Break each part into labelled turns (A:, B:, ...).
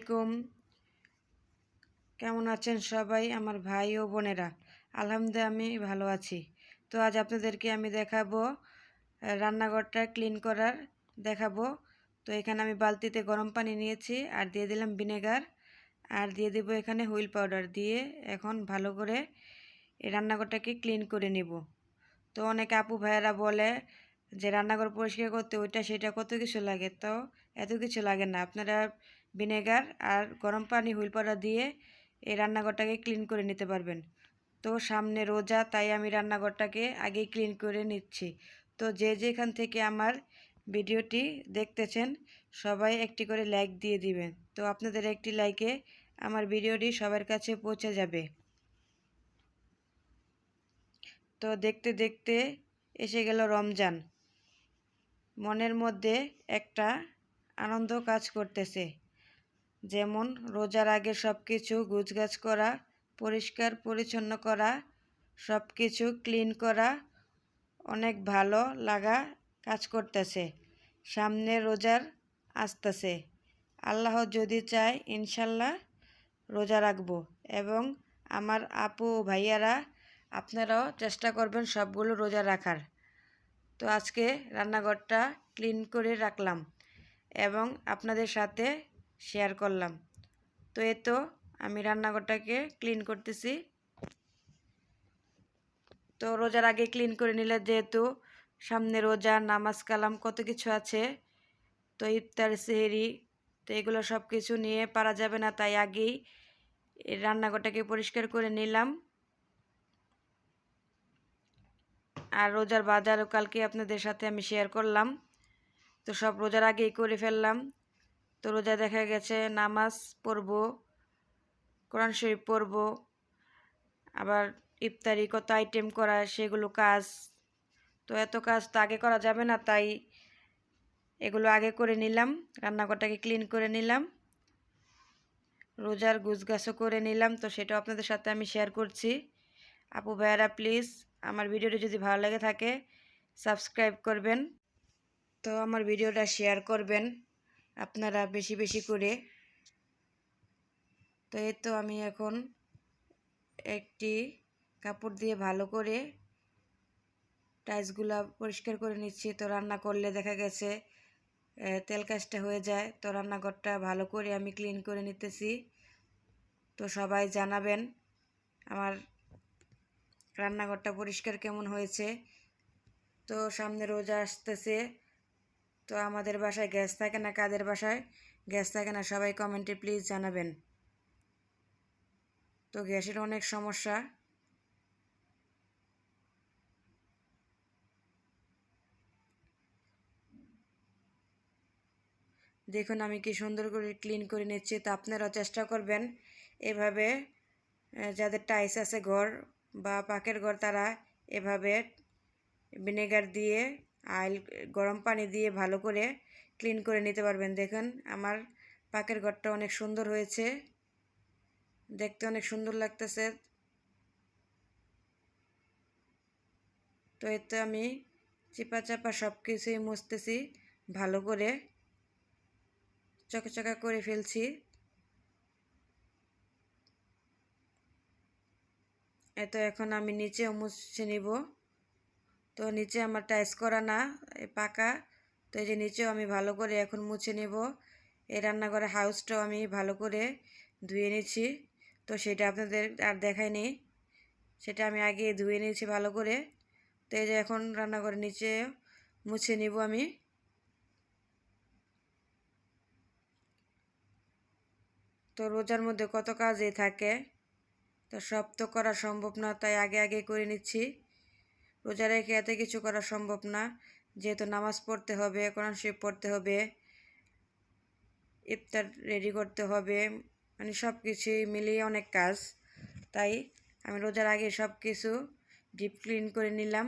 A: আলাইকুম। কেমন আছেন সবাই? আমার ভাই ও বোনেরা। আলহামদুলিল্লাহ, আমি ভালো আছি। তো আজ আপনাদেরকে আমি দেখাবো রান্নাঘরটা ক্লিন করার দেখাবো। তো এখানে আমি বালতিতে গরম পানি নিয়েছি আর দিয়ে দিলাম ভিনেগার আর দিয়ে দেবো এখানে হুইল পাউডার দিয়ে এখন ভালো করে এই রান্নাঘরটাকে ক্লিন করে নিব। তো অনেক আপু ভাইয়েরা বলে যে রান্নাঘর পরিষ্কার করতে ওইটা সেটা কত কিছু লাগে? তো এত কিছু লাগে না। আপনারা ভিনেগার আর গরম পানি হুইল পাউডার দিয়ে এই রান্নাঘরটাকে ক্লিন করে নিতে পারবেন। তো সামনে রোজা, তাই আমি রান্নাঘরটাকে আগেই ক্লিন করে নিচ্ছি। তো যে যেখান থেকে আমার ভিডিওটি দেখতেছেন, সবাই একটি করে লাইক দিয়ে দিবেন। তো আপনাদের একটি লাইকে আমার ভিডিওটি সবার কাছে পৌঁছে যাবে। তো দেখতে দেখতে এসে গেল রমজান। মনের মধ্যে একটা আনন্দ কাজ করতেছে। যেমন রোজার আগে সব কিছু গুছগাছ করা, পরিষ্কার পরিচ্ছন্ন করা সব কিছু ক্লিন করা, অনেক ভালো লাগা কাজ করতেছে। সামনে রোজার আসতেছে। আল্লাহ যদি চায়, ইনশাল্লাহ রোজা রাখব। এবং আমার আপু ভাইয়ারা, আপনারাও চেষ্টা করবেন সবগুলো রোজা রাখার। তো আজকে রান্নাঘরটা ক্লিন করে রাখলাম। এবং আপনাদের সাথে শেয়ার করলাম। তো এ তো, আমি রান্নাঘরটাকে ক্লিন করতেছি। তো রোজার আগে ক্লিন করে নিলে যেহেতু সামনে রোজা, নামাজ, কালাম কত কিছু আছে, তো ইফতার, সেহেরি, তো এগুলো সব কিছু নিয়ে পারা যাবে না, তাই আগেই এই রান্নাঘরটাকে পরিষ্কার করে নিলাম। আর রোজার বাজারও কালকে আপনাদের সাথে আমি শেয়ার করলাম। তো সব রোজার আগেই করে ফেললাম। তো রোজা দেখা গেছে নামাজ পড়ব, কোরআন শরীফ পড়ব, আবার ইফতারি কত আইটেম করা, সেগুলো কাজ। তো এত কাজ তো আগে করা যাবে না, তাই এগুলো আগে করে নিলাম, রান্নাঘরটাকে ক্লিন করে নিলাম, রোজার গুছগাছও করে নিলাম, তো সেটা আপনাদের সাথে আমি শেয়ার করছি। আপু ভাইয়ারা প্লিজ আমার ভিডিওটি যদি ভালো লেগে থাকে সাবস্ক্রাইব করবেন, তো আমার ভিডিওটা শেয়ার করবেন। আপনারা বেশি বেশি করে। তো এই তো আমি এখন একটি কাপড় দিয়ে ভালো করে টাইলসগুলো পরিষ্কার করে নিচ্ছি। তো রান্না করলে দেখা গেছে তেল কাজটা হয়ে যায়। তো রান্নাঘরটা ভালো করে আমি ক্লিন করে নিতেছি। তো সবাই জানাবেন আমার রান্নাঘরটা পরিষ্কার কেমন হয়েছে। তো সামনে রোজা আসতেছে। তো আমাদের বাসায় গ্যাস থাকে না, কাদের বাসায় গ্যাস থাকে না, সবাই কমেন্টে প্লিজ জানাবেন। তো গ্যাসের অনেক সমস্যা। দেখুন আমি কি সুন্দর করে ক্লিন করে নিচ্ছি, তো আপনারাও চেষ্টা করবেন এভাবে যাদের টাইস আছে ঘর বা পাকের ঘর তারা এভাবে ভিনেগার দিয়ে আইল গরম পানি দিয়ে ভালো করে ক্লিন করে নিতে পারবেন। দেখুন, আমার পাকের ঘরটা অনেক সুন্দর হয়েছে। দেখতে অনেক সুন্দর লাগতেছে। তো এতে আমি চিপা চাপা সব কিছুই মুছতেছি, ভালো করে চকাচকা করে ফেলছি। এত এখন আমি নিচেও মুছে নিব। তো নিচে আমার টাইস করা না পাকা। তো এই যে নিচেও আমি ভালো করে এখন মুছে নেব। এই রান্নাঘরে হাউসটাও আমি ভালো করে ধুয়ে নিচ্ছি তো সেটা আপনাদের আর দেখায়নি সেটা আমি আগে ধুয়ে নিয়েছি ভালো করে। তো এই যে এখন রান্নাঘরের নিচে মুছে নিব আমি। তো রোজার মধ্যে কত কাজই থাকে। তো সব তো করা সম্ভব না, তাই আগে আগে করে নিচ্ছি। রোজা রেখে এত কিছু করা সম্ভব না। যেহেতু নামাজ পড়তে হবে, কোরআন শরীফ পড়তে হবে, ইফতার রেডি করতে হবে মানে সব কিছুই মিলিয়ে অনেক কাজ। তাই আমি রোজার আগে সব কিছু ডিপ ক্লিন করে নিলাম।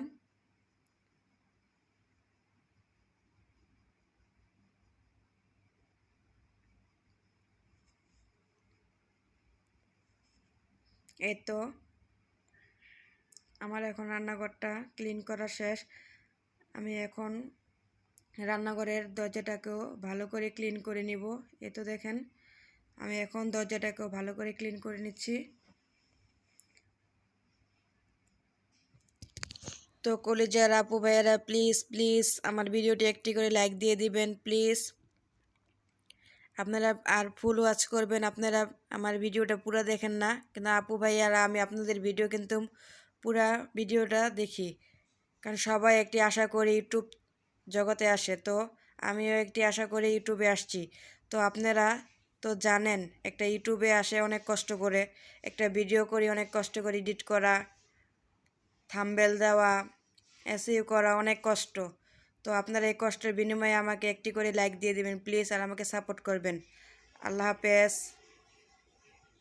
A: এই তো আমার এখন রান্নাঘরটা ক্লিন করা শেষ। আমি এখন রান্নাঘরের দরজাটাকেও ভালো করে ক্লিন করে নিব। এ তো দেখেন, আমি এখন দরজাটাকেও ভালো করে ক্লিন করে নিচ্ছি। তো কলেজার আপু ভাইয়ারা প্লিজ প্লিজ আমার ভিডিওটি একটি করে লাইক দিয়ে দিবেন প্লিজ আপনারা আর ফুল ওয়াচ করবেন, আপনারা আমার ভিডিওটা পুরো দেখেন না। কিন্তু আপু ভাইয়ারা, আমি আপনাদের ভিডিও কিন্তু পুরা ভিডিওটা দেখি। কারণ সবাই একটি আশা করে ইউটিউব জগতে আসে, তো আমিও একটি আশা করে ইউটিউবে আসছি। তো আপনারা তো জানেন, একটা ইউটিউবে আসে অনেক কষ্ট করে, একটা ভিডিও করি অনেক কষ্ট করে, এডিট করা থাম্বেল দেওয়া, এসইউ করা অনেক কষ্ট। তো আপনারা এই কষ্টের বিনিময়ে আমাকে একটি করে লাইক দিয়ে দিবেন, প্লিজ, আর আমাকে সাপোর্ট করবেন। আল্লাহ হাফেজ।